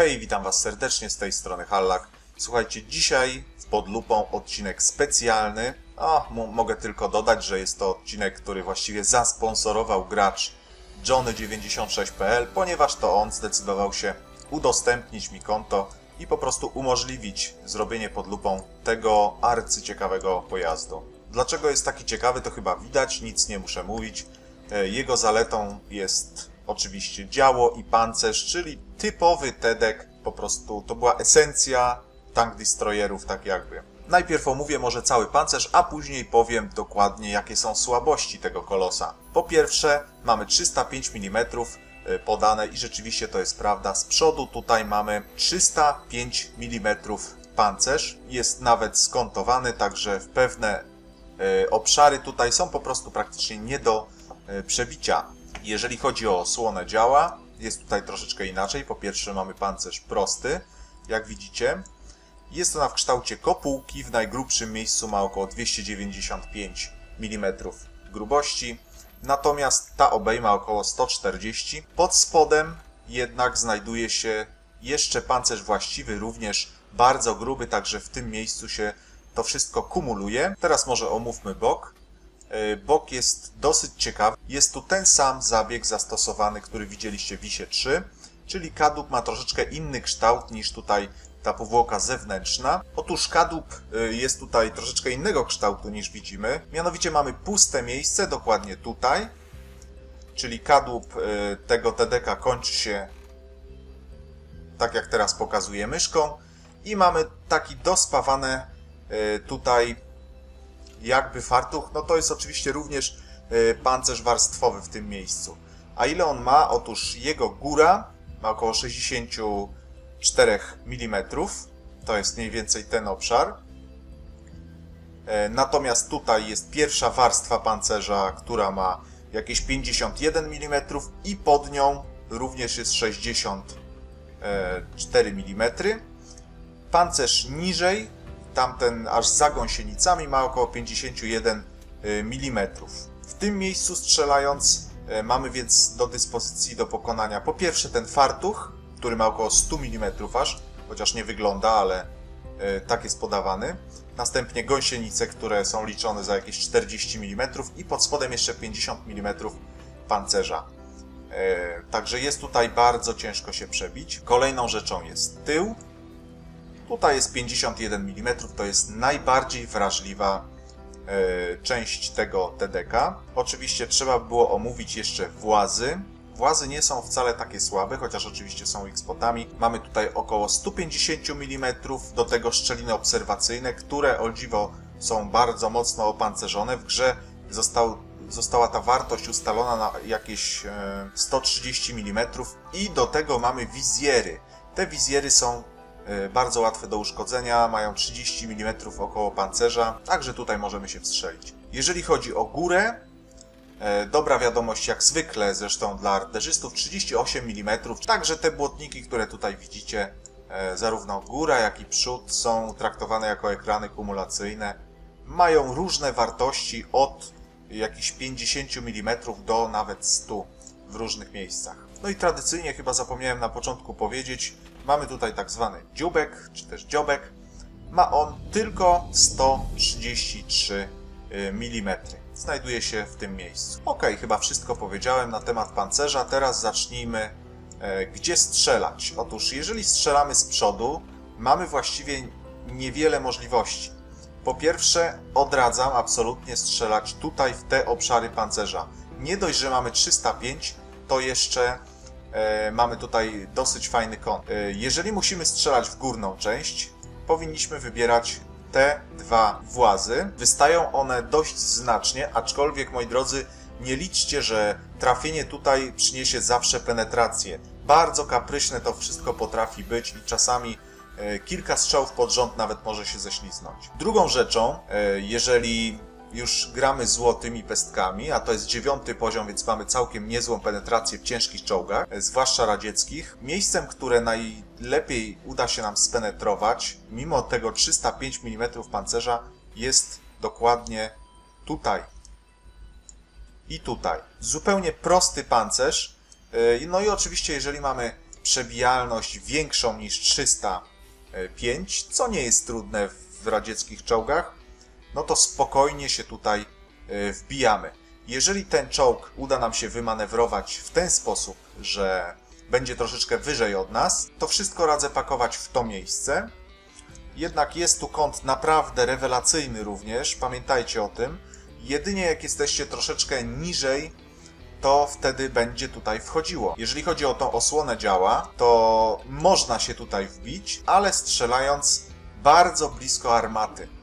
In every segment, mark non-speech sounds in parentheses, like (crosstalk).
Hej, witam Was serdecznie z tej strony Hallak. Słuchajcie, dzisiaj pod lupą odcinek specjalny. A, mo- mogę tylko dodać, że jest to odcinek, który właściwie zasponsorował gracz Johnny96.pl, ponieważ to on zdecydował się udostępnić mi konto i po prostu umożliwić zrobienie pod lupą tego arcyciekawego pojazdu. Dlaczego jest taki ciekawy, to chyba widać, nic nie muszę mówić. E, Jego zaletą jest oczywiście działo i pancerz, czyli typowy TEDek, po prostu to była esencja tank destroyerów, tak jakby. Najpierw omówię może cały pancerz, a później powiem dokładnie jakie są słabości tego kolosa. Po pierwsze mamy 305 mm y, podane i rzeczywiście to jest prawda. Z przodu tutaj mamy 305 mm pancerz, jest nawet skontowany, także w pewne e, obszary tutaj są po prostu praktycznie nie do e, przebicia. Jeżeli chodzi o osłonę działa, jest tutaj troszeczkę inaczej. Po pierwsze mamy pancerz prosty, jak widzicie. Jest ona w kształcie kopułki, w najgrubszym miejscu ma około 295 mm grubości, natomiast ta obejma około 140. Pod spodem jednak znajduje się jeszcze pancerz właściwy, również bardzo gruby, także w tym miejscu się to wszystko kumuluje. Teraz może omówmy bok. E, Bok jest dosyć ciekawy. Jest tu ten sam zabieg zastosowany, który widzieliście w Wisie 3, czyli kadłub ma troszeczkę inny kształt niż tutaj ta powłoka zewnętrzna. Otóż kadłub e, jest tutaj troszeczkę innego kształtu niż widzimy. Mianowicie mamy puste miejsce, dokładnie tutaj, czyli kadłub e, tego TDK kończy się tak jak teraz pokazuję myszką i mamy taki dospawane tutaj jakby fartuch, no to jest oczywiście również e, pancerz warstwowy w tym miejscu. A ile on ma? Otóż jego góra ma około 64 mm. To jest mniej więcej ten obszar. E, Natomiast tutaj jest pierwsza warstwa pancerza, która ma jakieś 51 mm i pod nią również jest 64 mm. Pancerz niżej tamten aż za gąsienicami ma około 51 mm. W tym miejscu strzelając e, mamy więc do dyspozycji do pokonania po pierwsze ten fartuch, który ma około 100 mm aż, chociaż nie wygląda, ale e, tak jest podawany. Następnie gąsienice, które są liczone za jakieś 40 mm i pod spodem jeszcze 50 mm pancerza. Także jest tutaj bardzo ciężko się przebić. Kolejną rzeczą jest tył, Tutaj jest 51 mm, to jest najbardziej wrażliwa e, część tego TDK. Oczywiście trzeba by było omówić jeszcze włazy. Włazy nie są wcale takie słabe, chociaż oczywiście są ich spotami. Mamy tutaj około 150 mm, do tego szczeliny obserwacyjne, które o dziwo są bardzo mocno opancerzone. W grze został, została ta wartość ustalona na jakieś e, 130 mm i do tego mamy wizjery. Te wizjery są E, bardzo łatwe do uszkodzenia, mają 30 mm około pancerza, także tutaj możemy się wstrzelić. Jeżeli chodzi o górę, e, dobra wiadomość jak zwykle, zresztą dla arterzystów 38 mm, także te błotniki, które tutaj widzicie, e, zarówno góra jak i przód są traktowane jako ekrany kumulacyjne. Mają różne wartości od jakichś 50 mm do nawet 100 w różnych miejscach. No i tradycyjnie chyba zapomniałem na początku powiedzieć, mamy tutaj tak zwany dziubek, czy też dziobek. Ma on tylko 133 mm. Znajduje się w tym miejscu. Ok, chyba wszystko powiedziałem na temat pancerza. Teraz zacznijmy, e, gdzie strzelać. Otóż, jeżeli strzelamy z przodu, mamy właściwie niewiele możliwości. Po pierwsze, odradzam absolutnie strzelać tutaj w te obszary pancerza. Nie dość, że mamy 305, to jeszcze mamy tutaj dosyć fajny kąt. E, jeżeli musimy strzelać w górną część, powinniśmy wybierać te dwa włazy. Wystają one dość znacznie, aczkolwiek moi drodzy, nie liczcie, że trafienie tutaj przyniesie zawsze penetrację. Bardzo kapryśne to wszystko potrafi być i czasami e, kilka strzałów pod rząd nawet może się ześliznąć. Drugą rzeczą, e, jeżeli już gramy złotymi pestkami, a to jest dziewiąty poziom, więc mamy całkiem niezłą penetrację w ciężkich czołgach, e, zwłaszcza radzieckich. Miejscem, które najlepiej uda się nam spenetrować, mimo tego 305 mm pancerza, jest dokładnie tutaj. I tutaj. Zupełnie prosty pancerz. E, No i oczywiście, jeżeli mamy przebijalność większą niż 305, co nie jest trudne w radzieckich czołgach, no to spokojnie się tutaj e, wbijamy. Jeżeli ten czołg uda nam się wymanewrować w ten sposób, że będzie troszeczkę wyżej od nas, to wszystko radzę pakować w to miejsce. Jednak jest tu kąt naprawdę rewelacyjny również, pamiętajcie o tym. Jedynie jak jesteście troszeczkę niżej, to wtedy będzie tutaj wchodziło. Jeżeli chodzi o tą osłonę działa, to można się tutaj wbić, ale strzelając bardzo blisko armaty.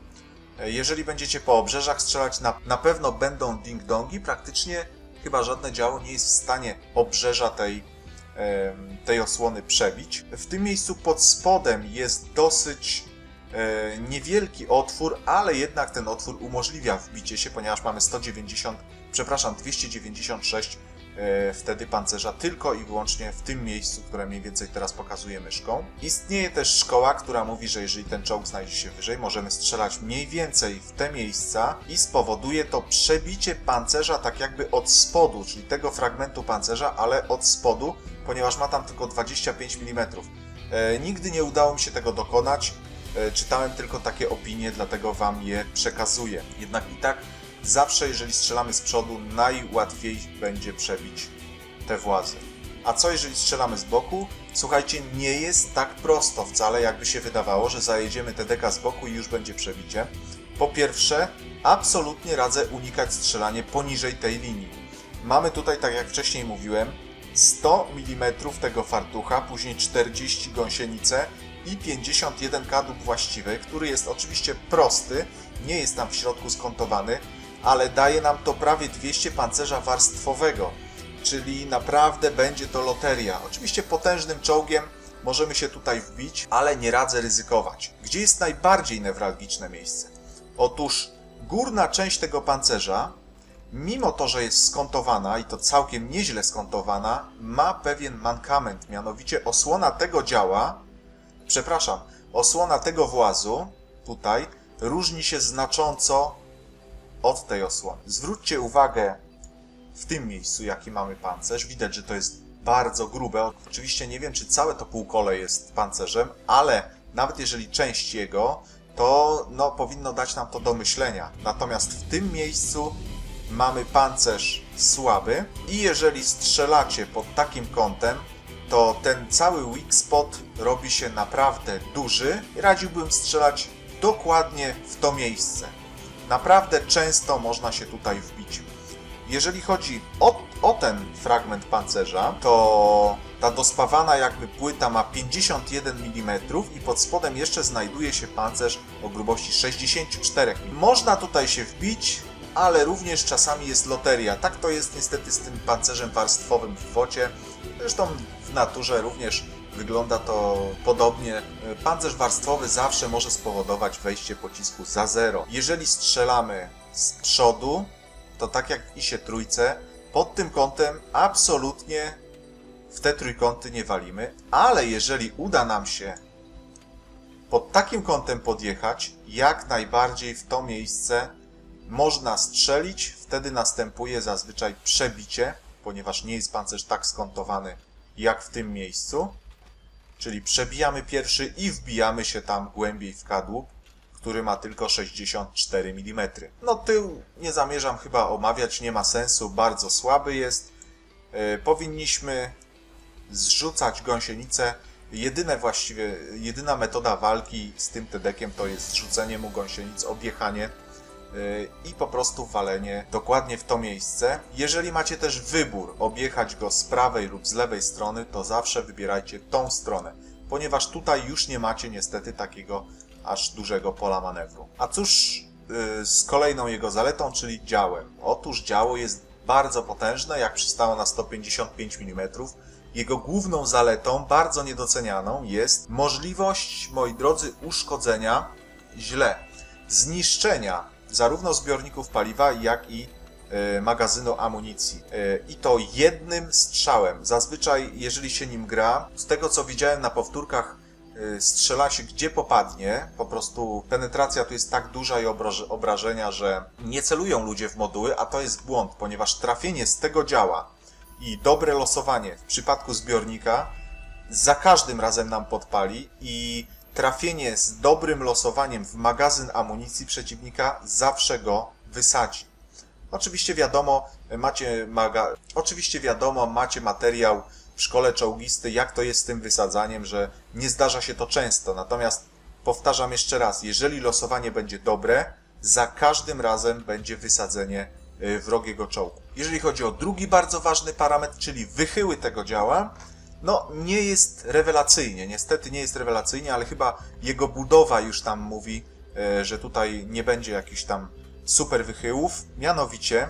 Jeżeli będziecie po obrzeżach strzelać, na, na pewno będą ding-dongi. Praktycznie chyba żadne działo nie jest w stanie obrzeża tej, tej osłony przebić. W tym miejscu pod spodem jest dosyć e, niewielki otwór, ale jednak ten otwór umożliwia wbicie się, ponieważ mamy 190, przepraszam, 296 e, wtedy pancerza tylko i wyłącznie w tym miejscu, które mniej więcej teraz pokazuje myszką. Istnieje też szkoła, która mówi, że jeżeli ten czołg znajdzie się wyżej, możemy strzelać mniej więcej w te miejsca i spowoduje to przebicie pancerza tak jakby od spodu, czyli tego fragmentu pancerza, ale od spodu, ponieważ ma tam tylko 25 mm. E, nigdy nie udało mi się tego dokonać. E, czytałem tylko takie opinie, dlatego wam je przekazuję. Jednak i tak zawsze, jeżeli strzelamy z przodu, najłatwiej będzie przebić te włazy. A co jeżeli strzelamy z boku? Słuchajcie, nie jest tak prosto wcale, jakby się wydawało, że zajedziemy te deka z boku i już będzie przebicie. Po pierwsze, absolutnie radzę unikać strzelanie poniżej tej linii. Mamy tutaj, tak jak wcześniej mówiłem, 100 mm tego fartucha, później 40 gąsienice i 51 kadłub właściwy, który jest oczywiście prosty, nie jest tam w środku skontowany, ale daje nam to prawie 200 pancerza warstwowego, czyli naprawdę będzie to loteria. Oczywiście potężnym czołgiem możemy się tutaj wbić, ale nie radzę ryzykować. Gdzie jest najbardziej newralgiczne miejsce? Otóż górna część tego pancerza, mimo to, że jest skontowana i to całkiem nieźle skontowana, ma pewien mankament, mianowicie osłona tego działa, przepraszam, osłona tego włazu tutaj różni się znacząco od tej osłony. Zwróćcie uwagę w tym miejscu, jaki mamy pancerz. Widać, że to jest bardzo grube. Oczywiście nie wiem, czy całe to półkole jest pancerzem, ale nawet jeżeli część jego, to no, powinno dać nam to do myślenia. Natomiast w tym miejscu mamy pancerz słaby i jeżeli strzelacie pod takim kątem, to ten cały weak spot robi się naprawdę duży. Radziłbym strzelać dokładnie w to miejsce. Naprawdę często można się tutaj wbić. Jeżeli chodzi o, o ten fragment pancerza, to ta dospawana jakby płyta ma 51 mm i pod spodem jeszcze znajduje się pancerz o grubości 64 mm. Można tutaj się wbić, ale również czasami jest loteria. Tak to jest niestety z tym pancerzem warstwowym w wocie. Zresztą w naturze również wygląda to podobnie. Pancerz warstwowy zawsze może spowodować wejście pocisku za zero. Jeżeli strzelamy z przodu, to tak jak i się trójce, pod tym kątem absolutnie w te trójkąty nie walimy, ale jeżeli uda nam się pod takim kątem podjechać, jak najbardziej w to miejsce można strzelić, wtedy następuje zazwyczaj przebicie, ponieważ nie jest pancerz tak skontowany jak w tym miejscu. Czyli przebijamy pierwszy i wbijamy się tam głębiej w kadłub, który ma tylko 64 mm. No tył nie zamierzam chyba omawiać, nie ma sensu, bardzo słaby jest. Yy, powinniśmy zrzucać gąsienicę. Jedyne właściwie, jedyna metoda walki z tym tedekiem to jest zrzucenie mu gąsienic, objechanie i po prostu walenie dokładnie w to miejsce. Jeżeli macie też wybór objechać go z prawej lub z lewej strony, to zawsze wybierajcie tą stronę, ponieważ tutaj już nie macie niestety takiego aż dużego pola manewru. A cóż yy, z kolejną jego zaletą, czyli działem? Otóż działo jest bardzo potężne, jak przystało na 155 mm. Jego główną zaletą, bardzo niedocenianą, jest możliwość, moi drodzy, uszkodzenia źle, zniszczenia zarówno zbiorników paliwa, jak i e, magazynu amunicji. E, I to jednym strzałem. Zazwyczaj, jeżeli się nim gra, z tego co widziałem na powtórkach, e, strzela się gdzie popadnie. Po prostu penetracja tu jest tak duża i obraż- obrażenia, że nie celują ludzie w moduły, a to jest błąd, ponieważ trafienie z tego działa i dobre losowanie w przypadku zbiornika za każdym razem nam podpali i trafienie z dobrym losowaniem w magazyn amunicji przeciwnika zawsze go wysadzi. Oczywiście wiadomo, macie maga... Oczywiście wiadomo, macie materiał w szkole czołgisty, jak to jest z tym wysadzaniem, że nie zdarza się to często. Natomiast powtarzam jeszcze raz, jeżeli losowanie będzie dobre, za każdym razem będzie wysadzenie y, wrogiego czołgu. Jeżeli chodzi o drugi bardzo ważny parametr, czyli wychyły tego działa, no nie jest rewelacyjnie, niestety nie jest rewelacyjnie, ale chyba jego budowa już tam mówi, e, że tutaj nie będzie jakichś tam super wychyłów. Mianowicie, e,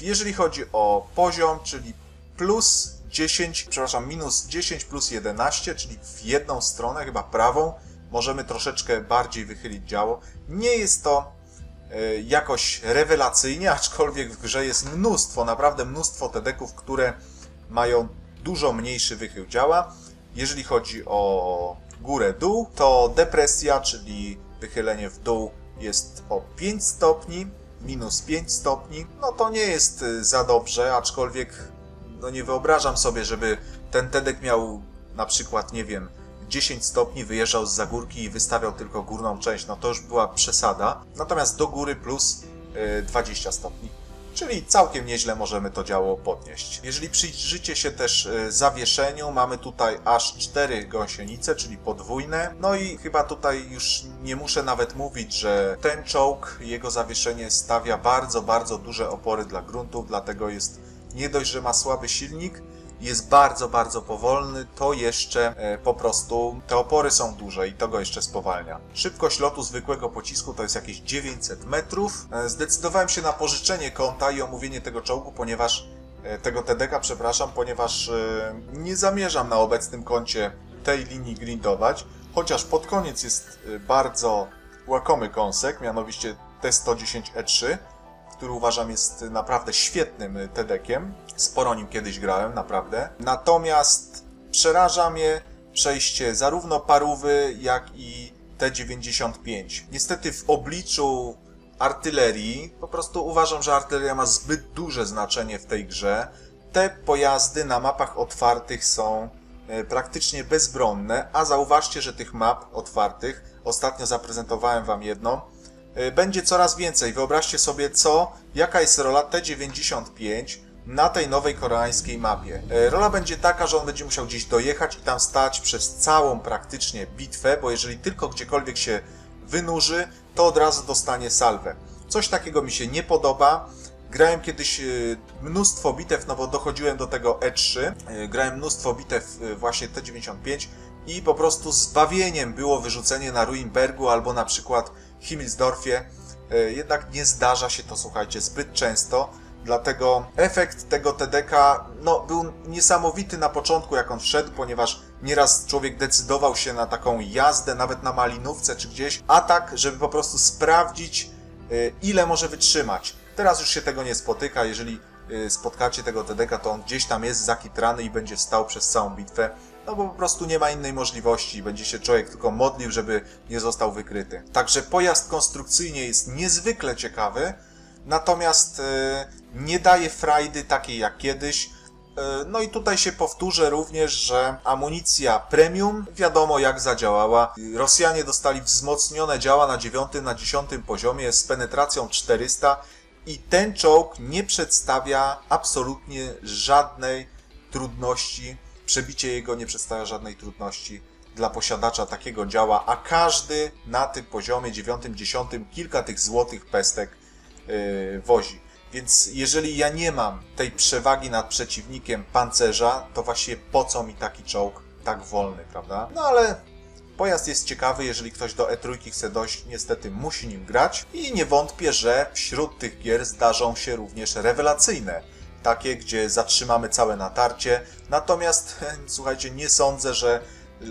jeżeli chodzi o poziom, czyli plus 10, przepraszam, minus 10 plus 11, czyli w jedną stronę, chyba prawą, możemy troszeczkę bardziej wychylić działo. Nie jest to e, jakoś rewelacyjnie, (laughs) aczkolwiek w grze jest mnóstwo, naprawdę mnóstwo TD-ków, które mają dużo mniejszy wychył działa. Jeżeli chodzi o górę-dół, to depresja, czyli wychylenie w dół jest o 5 stopni, minus 5 stopni. No to nie jest y, za dobrze, aczkolwiek no nie wyobrażam sobie, żeby ten TEDek miał na przykład, nie wiem, 10 stopni, wyjeżdżał z zagórki i wystawiał tylko górną część, no to już była przesada. Natomiast do góry plus y, 20 stopni. Czyli całkiem nieźle możemy to działo podnieść. Jeżeli przyjrzycie się też y, zawieszeniu, mamy tutaj aż 4 gąsienice, czyli podwójne. No i chyba tutaj już nie muszę nawet mówić, że ten czołg, jego zawieszenie stawia bardzo, bardzo duże opory dla gruntów, dlatego jest nie dość, że ma słaby silnik, jest bardzo, bardzo powolny, to jeszcze e, po prostu te opory są duże i to go jeszcze spowalnia. Szybkość lotu zwykłego pocisku to jest jakieś 900 metrów. E, Zdecydowałem się na pożyczenie konta i omówienie tego czołgu, ponieważ e, tego TDK, przepraszam, ponieważ nie zamierzam na obecnym koncie tej linii grindować, chociaż pod koniec jest bardzo łakomy kąsek, mianowicie T110E3, który uważam jest naprawdę świetnym TD-kiem. Sporo nim kiedyś grałem, naprawdę. Natomiast przeraża mnie przejście zarówno parówy, jak i T95. Niestety w obliczu artylerii, po prostu uważam, że artyleria ma zbyt duże znaczenie w tej grze. Te pojazdy na mapach otwartych są e, praktycznie bezbronne, a zauważcie, że tych map otwartych, ostatnio zaprezentowałem Wam jedną, y, będzie coraz więcej. Wyobraźcie sobie, co, jaka jest rola T95 na tej nowej koreańskiej mapie. Y, Rola będzie taka, że on będzie musiał gdzieś dojechać i tam stać przez całą praktycznie bitwę, bo jeżeli tylko gdziekolwiek się wynurzy, to od razu dostanie salwę. Coś takiego mi się nie podoba. Grałem kiedyś y, mnóstwo bitew, no bo dochodziłem do tego E3. Y, Grałem mnóstwo bitew właśnie T95 i po prostu zbawieniem było wyrzucenie na Ruinbergu albo na przykład Himmelsdorfie. Jednak nie zdarza się to, słuchajcie, zbyt często. Dlatego efekt tego TDK no, był niesamowity na początku, jak on wszedł, ponieważ nieraz człowiek decydował się na taką jazdę, nawet na malinówce czy gdzieś, a tak, żeby po prostu sprawdzić, y, ile może wytrzymać. Teraz już się tego nie spotyka. Jeżeli y, spotkacie tego TDK, to on gdzieś tam jest zakitrany i będzie stał przez całą bitwę. No bo po prostu nie ma innej możliwości. Będzie się człowiek tylko modlił, żeby nie został wykryty. Także pojazd konstrukcyjnie jest niezwykle ciekawy, natomiast y, nie daje frajdy takiej jak kiedyś. Y, No i tutaj się powtórzę również, że amunicja premium wiadomo jak zadziałała. Rosjanie dostali wzmocnione działa na 9, na 10 poziomie z penetracją 400 i ten czołg nie przedstawia absolutnie żadnej trudności. Przebicie jego nie przedstawia żadnej trudności dla posiadacza takiego działa, a każdy na tym poziomie 9, 10 kilka tych złotych pestek wozi. Więc jeżeli ja nie mam tej przewagi nad przeciwnikiem pancerza, to właśnie po co mi taki czołg tak wolny, prawda? No ale pojazd jest ciekawy, jeżeli ktoś do E3 chce dojść, niestety musi nim grać i nie wątpię, że wśród tych gier zdarzą się również rewelacyjne. Takie, gdzie zatrzymamy całe natarcie. Natomiast, (laughs) słuchajcie, nie sądzę, że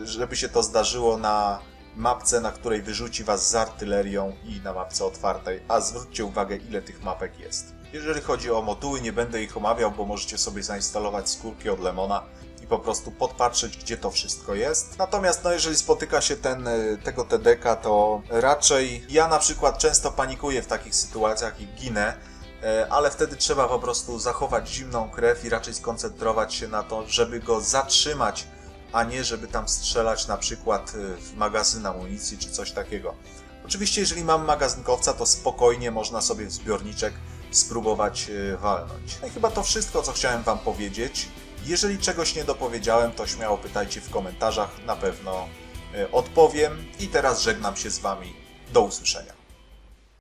żeby się to zdarzyło na mapce, na której wyrzuci was z artylerią i na mapce otwartej, a zwróćcie uwagę, ile tych mapek jest. Jeżeli chodzi o moduły, nie będę ich omawiał, bo możecie sobie zainstalować skórki od Lemona i po prostu podpatrzeć, gdzie to wszystko jest. Natomiast, no, jeżeli spotyka się ten, y, tego TDK, to raczej ja na przykład często panikuję w takich sytuacjach i ginę, e, ale wtedy trzeba po prostu zachować zimną krew i raczej skoncentrować się na to, żeby go zatrzymać a nie żeby tam strzelać na przykład y, w magazyn amunicji czy coś takiego. Oczywiście, jeżeli mam magazynkowca, to spokojnie można sobie w zbiorniczek spróbować y, walnąć. No i chyba to wszystko, co chciałem Wam powiedzieć. Jeżeli czegoś nie dopowiedziałem, to śmiało pytajcie w komentarzach, na pewno y, odpowiem. I teraz żegnam się z Wami. Do usłyszenia.